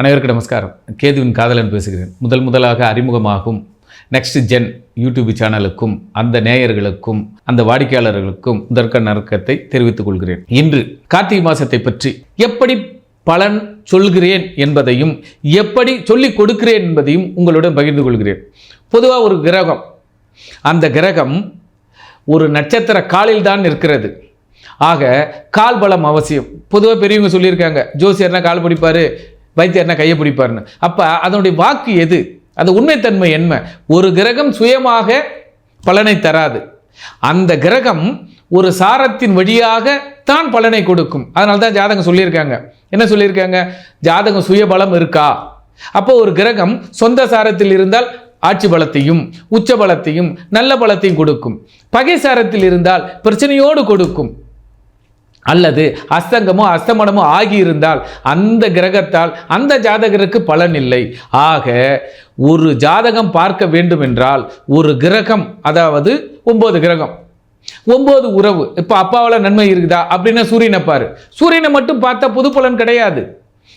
அனைவருக்கு நமஸ்காரம். கேதுவின் காதலன் பேசுகிறேன். முதல் முதலாக அறிமுகமாகும் நெக்ஸ்ட் ஜென் யூடியூப் சேனலுக்கும் அந்த நேயர்களுக்கும் அந்த வாடிக்கையாளர்களுக்கும் முதற்க நறுக்கத்தை தெரிவித்துக் கொள்கிறேன். இன்று கார்த்திகை மாசத்தை பற்றி எப்படி பலன் சொல்கிறேன் என்பதையும் எப்படி சொல்லிக் கொடுக்கிறேன் என்பதையும் உங்களுடன் பகிர்ந்து கொள்கிறேன். பொதுவாக ஒரு கிரகம். அந்த கிரகம் ஒரு நட்சத்திர காலில் தான் இருக்கிறது ஆக கால் பலம் அவசியம். பொதுவாக பெரியவங்க சொல்லியிருக்காங்க ஜோசியர்னா கால் பிடிப்பாரு வைத்தியர்னா கையை பிடிப்பாருன்னு. அப்போ அதனுடைய வாக்கு எது? அது உண்மைத்தன்மை என்ன? ஒரு கிரகம் சுயமாக பலனை தராது. அந்த கிரகம் ஒரு சாரத்தின் வழியாக தான் பலனை கொடுக்கும். அதனால தான் ஜாதகம் சொல்லியிருக்காங்க. என்ன சொல்லியிருக்காங்க? ஜாதகம் சுயபலம் இருக்கா? அப்போ ஒரு கிரகம் சொந்த சாரத்தில் இருந்தால் ஆட்சி பலத்தையும் உச்ச பலத்தையும் நல்ல பலத்தையும் கொடுக்கும். பகை சாரத்தில் இருந்தால் பிரச்சனையோடு கொடுக்கும். அல்லது அஸ்தங்கமோ அஸ்தமனமோ ஆகியிருந்தால் அந்த கிரகத்தால் அந்த ஜாதகருக்கு பலன் இல்லை. ஆக ஒரு ஜாதகம் பார்க்க வேண்டும் என்றால் ஒரு கிரகம் அதாவது ஒன்பது கிரகம் ஒன்பது உறவு இப்போ அப்பாவில் நன்மை இருக்குதா அப்படின்னா சூரியனை பாரு. சூரியனை மட்டும் பார்த்தா பொது பலன் கிடையாது.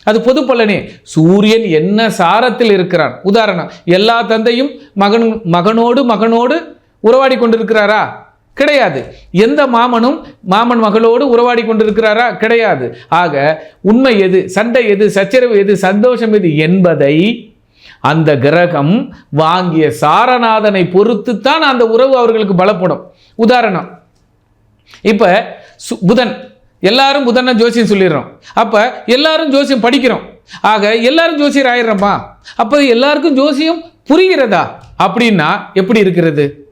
அது பொது பலனே. சூரியன் என்ன சாரத்தில் இருக்கிறான்? உதாரணம் எல்லா தந்தையும் மகன் மகனோடு மகனோடு உறவாடி கொண்டிருக்கிறாரா? கிடையாது. எந்த மாமனும் மாமன் மகளோடு உறவாடி கொண்டிருக்கிறாரா? கிடையாது. ஆக உண்மை எது? சண்டை எது? சச்சரவு எது? சந்தோஷம் எது? என்பதை அந்த கிரகம் வாங்கிய சாரநாதனை பொறுத்துத்தான் அந்த உறவு அவர்களுக்கு பலப்படும். உதாரணம் இப்போ சு- புதன். எல்லாரும் புதனை ஜோசியம் சொல்லிடுறோம். அப்போ எல்லாரும் ஜோசியம் படிக்கிறோம். ஆக எல்லாரும் ஜோசியர் ஆயிடுறோமா? அப்போ எல்லாருக்கும் ஜோசியம் புரிகிறதா? அப்படின்னா எப்படி இருக்கிறது?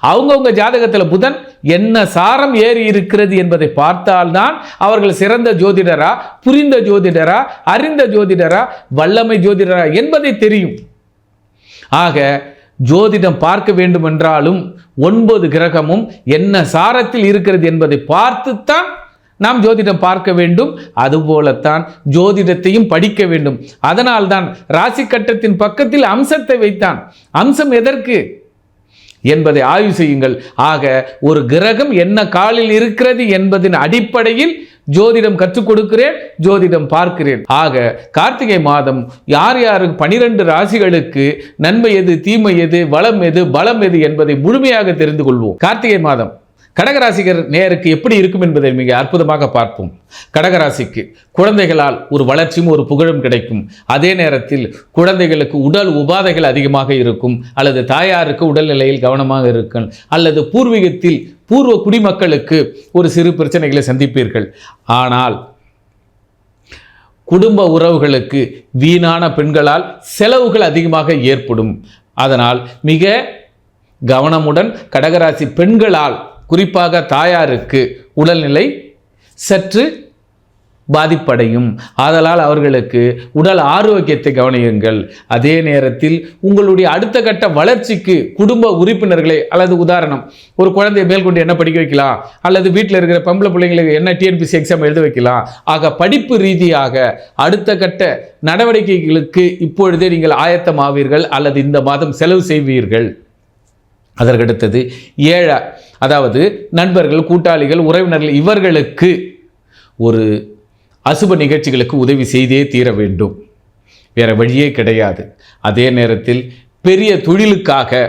அவங்கவுங்க ஜாதகத்தில் புதன் என்ன சாரம் ஏறி இருக்கிறது என்பதை பார்த்தால்தான் அவர்கள் சிறந்த ஜோதிடரா புரிந்த ஜோதிடரா அறிந்த ஜோதிடரா வல்லமை ஜோதிடரா என்பதை தெரியும். ஆக ஜோதிடம் பார்க்க வேண்டும் என்றாலும் ஒன்பது கிரகமும் என்ன சாரத்தில் இருக்கிறது என்பதை பார்த்துத்தான் நாம் ஜோதிடம் பார்க்க வேண்டும். அதுபோலத்தான் ஜோதிடத்தையும் படிக்க வேண்டும். அதனால்தான் ராசி கட்டத்தின் பக்கத்தில் அம்சத்தை வைத்தான். அம்சம் எதற்கு? என்பதை ஆய்வு செய்யுங்கள். ஆக ஒரு கிரகம் என்ன காலில் இருக்கிறது என்பதின் அடிப்படையில் ஜோதிடம் கற்றுக் கொடுக்கிறேன் ஜோதிடம் பார்க்கிறேன். ஆக கார்த்திகை மாதம் யார் யாருக்கு பனிரெண்டு ராசிகளுக்கு நன்மை எது தீமை எது வளம் எது பலம் எது என்பதை முழுமையாக தெரிந்து கொள்வோம். கார்த்திகை மாதம் கடகராசிகர் நேருக்கு எப்படி இருக்கும் என்பதை மிக அற்புதமாக பார்ப்போம். கடகராசிக்கு குழந்தைகளால் ஒரு வளர்ச்சியும் ஒரு புகழும் கிடைக்கும். அதே நேரத்தில் குழந்தைகளுக்கு உடல் உபாதைகள் அதிகமாக இருக்கும். அல்லது தாயாருக்கு உடல்நிலையில் கவனமாக இருக்கும் அல்லது பூர்வீகத்தில் பூர்வ குடிமக்களுக்கு ஒரு சிறு பிரச்சனைகளை சந்திப்பீர்கள். ஆனால் குடும்ப உறவுகளுக்கு வீணான பெண்களால் செலவுகள் அதிகமாக ஏற்படும். அதனால் மிக கவனமுடன் கடகராசி பெண்களால் குறிப்பாக தாயாருக்கு உடல்நிலை சற்று பாதிப்படையும். ஆதலால் அவர்களுக்கு உடல் ஆரோக்கியத்தை கவனியுங்கள். அதே நேரத்தில் உங்களுடைய அடுத்த கட்ட வளர்ச்சிக்கு குடும்ப உறுப்பினர்களை அல்லது உதாரணம் ஒரு குழந்தையை மேற்கொண்டு என்ன படிக்க வைக்கலாம்? அல்லது வீட்டில் இருக்கிற பம்பளை பிள்ளைங்களுக்கு என்ன டிஎன்பிசி எக்ஸாம் எழுத வைக்கலாம்? ஆக படிப்பு ரீதியாக அடுத்த கட்ட நடவடிக்கைகளுக்கு இப்பொழுதே நீங்கள் ஆயத்தமாவீர்கள் அல்லது இந்த மாதம் செலவு செய்வீர்கள். அதற்கடுத்தது ஏழா அதாவது நண்பர்கள் கூட்டாளிகள் உறவினர்கள் இவர்களுக்கு ஒரு அசுப நிகழ்ச்சிகளுக்கு உதவி செய்தே தீர வேண்டும். வேறு வழியே கிடையாது. அதே நேரத்தில் பெரிய தொழிலுக்காக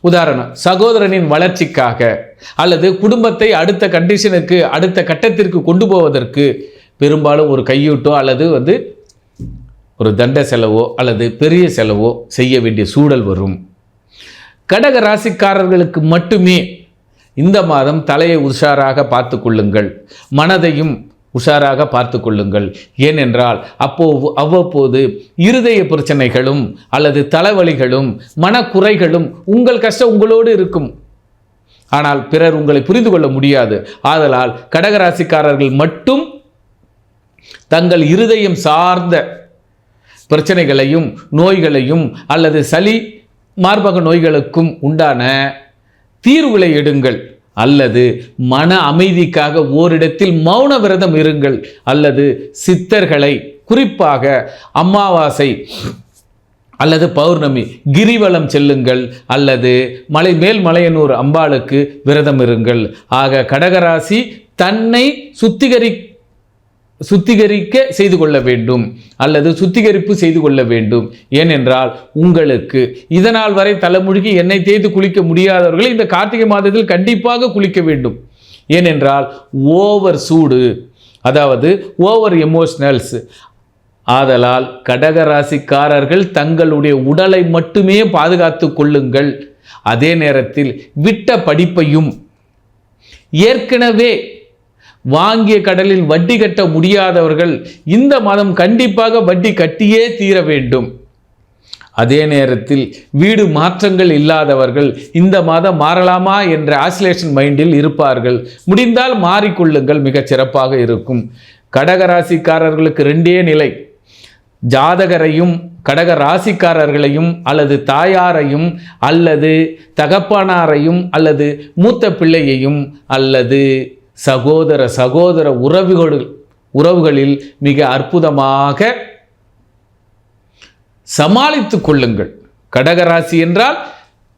உதாரணம் சகோதரனின் வளர்ச்சிக்காக அல்லது குடும்பத்தை அடுத்த கண்டிஷனுக்கு அடுத்த கட்டத்திற்கு கொண்டு போவதற்கு பெரும்பாலும் ஒரு கையூட்டோ அல்லது வந்து ஒரு தண்ட செலவோ அல்லது பெரிய செலவோ செய்ய வேண்டிய சூழல் வரும். கடக ராசிக்காரர்களுக்கு மட்டுமே இந்த மாதம் தலையை உஷாராக பார்த்து கொள்ளுங்கள். மனதையும் உஷாராக பார்த்து கொள்ளுங்கள். ஏனென்றால் அப்போ அவ்வப்போது இருதய பிரச்சனைகளும் அல்லது தலைவலிகளும் மனக்குறைகளும் உங்கள் கஷ்டம் உங்களோடு இருக்கும். ஆனால் பிறர் உங்களை புரிந்து கொள்ள முடியாது. ஆதலால் கடகராசிக்காரர்கள் மட்டும் தங்கள் இருதயம் சார்ந்த பிரச்சனைகளையும் நோய்களையும் அல்லது சளி மார்பக நோய்களுக்கும் உண்டான தீர்வுகளை எடுங்கள். அல்லது மன அமைதிக்காக ஓரிடத்தில் மௌன விரதம் இருங்கள். அல்லது சித்தர்களை குறிப்பாக அமாவாசை அல்லது பௌர்ணமி கிரிவலம் செல்லுங்கள். அல்லது மலை மேல் மலையனூர் அம்பாளுக்கு விரதம் இருங்கள். ஆக கடகராசி தன்னை சுத்திகரி சுத்திகரிக்க செய்து கொள்ள வேண்டும் அல்லது சுத்திகரிப்பு செய்து கொள்ள வேண்டும். ஏனென்றால் உங்களுக்கு இதனால் வரை தலைமுழுகி எண்ணெய் தேய்த்து குளிக்க முடியாதவர்கள் இந்த கார்த்திகை மாதத்தில் கண்டிப்பாக குளிக்க வேண்டும். ஏனென்றால் ஓவர் சூடு அதாவது ஓவர் எமோஷ்னல்ஸ் ஆதலால் கடகராசிக்காரர்கள் தங்களுடைய உடலை மட்டுமே பாதுகாத்து கொள்ளுங்கள். அதே நேரத்தில் விட்ட படிப்பையும் ஏற்கனவே வாங்கிய கடலில் வட்டி கட்ட முடியாதவர்கள் இந்த மாதம் கண்டிப்பாக வட்டி கட்டியே தீர வேண்டும். அதே நேரத்தில் வீடு மாற்றங்கள் இல்லாதவர்கள் இந்த மாதம் மாறலாமா என்ற ஆசிலேஷன் மைண்டில் இருப்பார்கள். முடிந்தால் மாறிக்கொள்ளுங்கள் மிகச் சிறப்பாக இருக்கும். கடகராசிக்காரர்களுக்கு ரெண்டே நிலை. ஜாதகரையும் கடக ராசிக்காரர்களையும் அல்லது தாயாரையும் அல்லது தகப்பனாரையும் அல்லது மூத்த பிள்ளையையும் அல்லது சகோதர சகோதர உறவுகள் உறவுகளில் மிக அற்புதமாக சமாளித்து கொள்ளுங்கள். கடகராசி என்றால்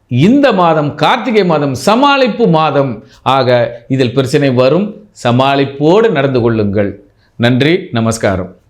இந்த மாதம் கார்த்திகை மாதம் சமாளிப்பு மாதம். ஆக இதில் பிரச்சனை வரும். சமாளிப்போடு நடந்து கொள்ளுங்கள். நன்றி நமஸ்காரம்.